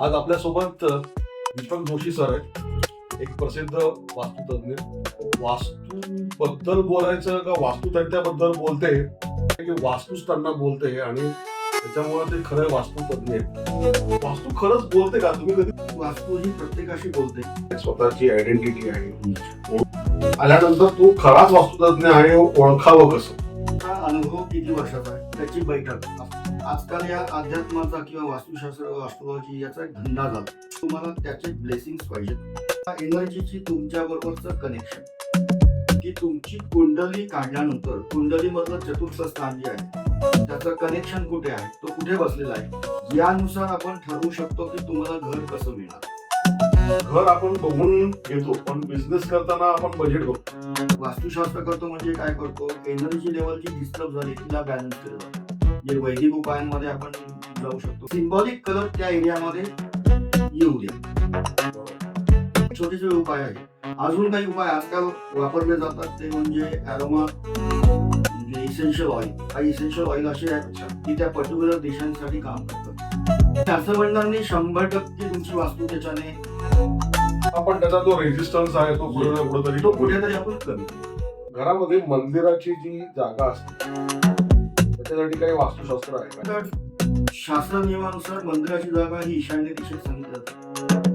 आज आपल्यासोबत दीपक जोशी सर आहेत. एक प्रसिद्ध वास्तुतज्ञ. वास्तू बद्दल बोलायचं का वास्तुतज्ञाबद्दल बोलते? की वास्तूच त्यांना बोलते आणि त्याच्यामुळे ते खरं वास्तुतज्ञ आहेत. वास्तू खरंच बोलते का? तुम्ही कधी वास्तू ही प्रत्येकाशी बोलते. स्वतःची आयडेंटिटी आहे. आल्यानंतर तू खराच वास्तुतज्ञ आहे ओळखावं कसं? हा अनुभव किती वर्षाचा आहे? त्याची बैठक. आजकाल या अध्यात्माचा किंवा वास्तुशास्त्र अस्ट्रोलॉजी याचा एक धंदा झाला. तुम्हाला त्याचे ब्लेसिंग्स पाहिजेत. एनर्जीची तुमच्या बरोबरचं कनेक्शन की तुमची कुंडली काढल्यानंतर कुंडली मधलं चतुर्थ स्थान जे आहे त्याचं कनेक्शन कुठे आहे? तो कुठे बसलेला आहे? यानुसार आपण ठरवू शकतो की तुम्हाला घर कसं मिळणार. घर आपण बघून घेतो पण बिझनेस करताना आपण बजेट बघतो. वास्तुशास्त्र करतो म्हणजे काय करतो? एनर्जी लेवलची डिस्टर्ब झाली तिला बॅलन्स केलं जातं. जे वैदिक उपायांमध्ये आपण जाऊ शकतो. सिम्बॉलिक कलर त्या एरियामध्ये येऊ दे. छोटे छोटे उपाय आहेत. अजून काही उपाय आजकाल वापरले जातात. ते म्हणजे म्हणजे इसेन्शियल ऑइल काही इसेन्शियल ऑइल असे आहेत की त्या पर्टिक्युलर देशांसाठी काम करतात. नाही शंभर टक्के तुमची वास्तू त्याच्याने आपण त्याचा जो रेजिस्टन्स आहे तो पुढे ना पुढे तरी तो कुठेतरी आपण कमी घरामध्ये मंदिराची जी जागा असते त्याच्यासाठी काही वास्तुशास्त्र आहे. का शास्त्र नियमानुसार मंदिराची जागा ही ईशान्य दिशेत सांगितली जाते